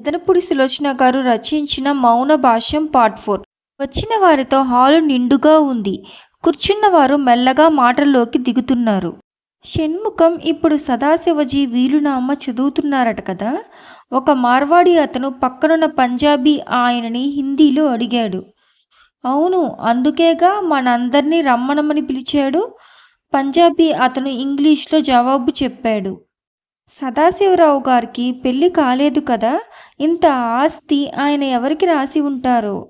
ఎదనపూడి సులోచన గారు రచించిన మౌన భాష్యం పార్ట్ ఫోర్. వచ్చిన వారితో హాలు నిండుగా ఉంది. కూర్చున్న వారు మెల్లగా మాటల్లోకి దిగుతున్నారు. షణ్ముఖం ఇప్పుడు సదాశివజీ వీలునామా చదువుతున్నారట కదా? ఒక మార్వాడి అతను పక్కనున్న పంజాబీ ఆయనని హిందీలో అడిగాడు. అవును అందుకేగా మనందరినీ రమ్మనమని పిలిచాడు? పంజాబీ అతను ఇంగ్లీష్లో జవాబు చెప్పాడు. సదాశివరావు గారికి పెళ్ళి కాలేదు కదా? ఇంత ఆస్తి ఆయన ఎవరికి రాసి ఉంటారో?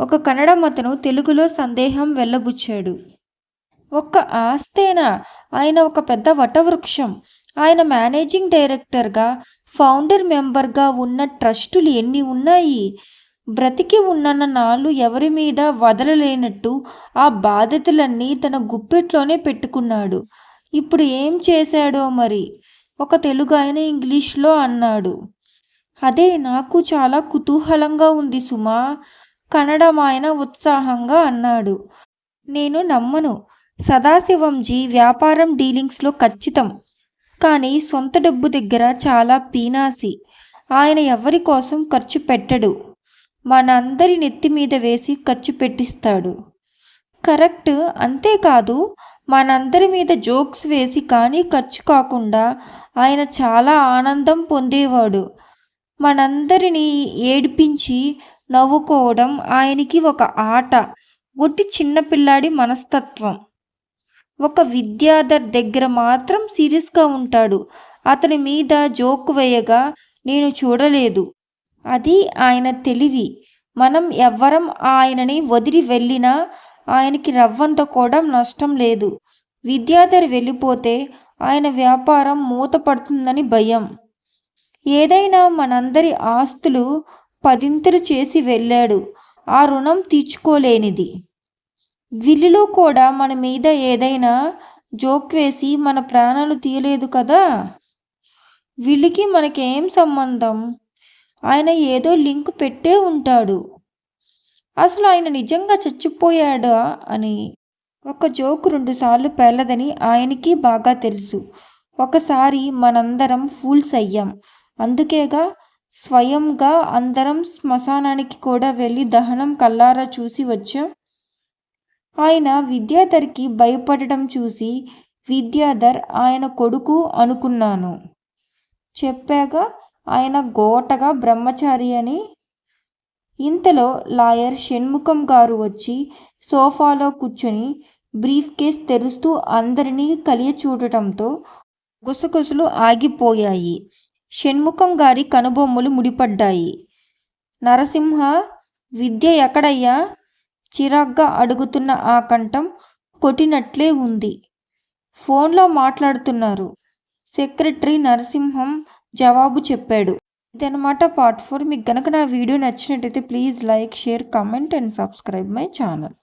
ఒక కన్నడం అతను తెలుగులో సందేహం వెళ్ళబుచ్చాడు ఒక్క ఆస్తేనా? ఆయన ఒక పెద్ద వటవృక్షం. ఆయన మేనేజింగ్ డైరెక్టర్గా ఫౌండర్ మెంబర్గా ఉన్న ట్రస్టులు ఎన్ని ఉన్నాయి? బ్రతికి ఉన్న నాళ్ళు ఎవరి మీద వదలలేనట్టు ఆ బాధ్యతలన్నీ తన గుప్పెట్లోనే పెట్టుకున్నాడు. ఇప్పుడు ఏం చేశాడో మరి? ఒక తెలుగు ఆయన ఇంగ్లీష్లో అన్నాడు. అదే నాకు చాలా కుతూహలంగా ఉంది సుమా. కన్నడం ఆయన ఉత్సాహంగా అన్నాడు. నేను నమ్మను. సదాశివంజీ వ్యాపారం డీలింగ్స్లో ఖచ్చితం. కానీ సొంత డబ్బు దగ్గర చాలా పీనాసి. ఆయన ఎవరి కోసం ఖర్చు పెట్టడు. మనందరి నెత్తి మీద వేసి ఖర్చు పెట్టిస్తాడు. కరెక్ట్ అంతేకాదు మనందరి మీద జోక్స్ వేసి కానీ ఖర్చు కాకుండా ఆయన చాలా ఆనందం పొందేవాడు. మనందరినీ ఏడిపించి నవ్వుకోవడం ఆయనకి ఒక ఆట ఒట్టి చిన్నపిల్లాడి మనస్తత్వం. ఒక విద్యాధర్ దగ్గర మాత్రం సీరియస్గా ఉంటాడు. అతని మీద జోక్ వేయగా నేను చూడలేదు. అది ఆయన తెలివి. మనం ఎవ్వరం ఆయనని వదిలి వెళ్ళినా ఆయనకి రవ్వంత కూడా నష్టం లేదు. విద్యాధర్ వెళ్ళిపోతే ఆయన వ్యాపారం మూతపడుతుందని భయం. ఏదైనా మనందరి ఆస్తులు పదింతలు చేసి వెళ్ళాడు. ఆ రుణం తీర్చుకోలేనిది. విల్లులో కూడా మన మీద ఏదైనా జోక్ వేసి మన ప్రాణాలు తీయలేదు కదా? విల్లుకి మనకేం సంబంధం? ఆయన ఏదో లింక్ పెట్టే ఉంటాడు. అసలు ఆయన నిజంగా చచ్చిపోయాడా అని ఒక జోకు రెండుసార్లు పేలదని ఆయనకి బాగా తెలుసు. ఒకసారి మనందరం ఫూల్స్ అయ్యాం. అందుకేగా స్వయంగా అందరం శ్మశానానికి కూడా వెళ్ళి దహనం కల్లారా చూసి వచ్చాం. ఆయన విద్యాధర్కి భయపడటం చూసి విద్యాధర్ ఆయన కొడుకు అనుకున్నాను. చెప్పాగా ఆయన గోటగా బ్రహ్మచారి అని ఇంతలో లాయర్ షణ్ముఖం గారు వచ్చి సోఫాలో కూర్చొని బ్రీఫ్ కేస్ తెరుస్తూ అందరినీ కలియ చూడటంతో గుసగుసలు ఆగిపోయాయి. షణ్ముఖం గారి కనుబొమ్మలు ముడిపడ్డాయి. నరసింహ విద్య ఎక్కడయ్యా? చిరాగ్గా అడుగుతున్న ఆ కంఠం కొట్టినట్లే ఉంది. ఫోన్లో మాట్లాడుతున్నారు. సెక్రటరీ నరసింహం జవాబు చెప్పాడు. ఇదనమాట పార్ట్ ఫోర్. మీకు కనుక నా వీడియో నచ్చినట్టయితే please like share comment and subscribe my channel.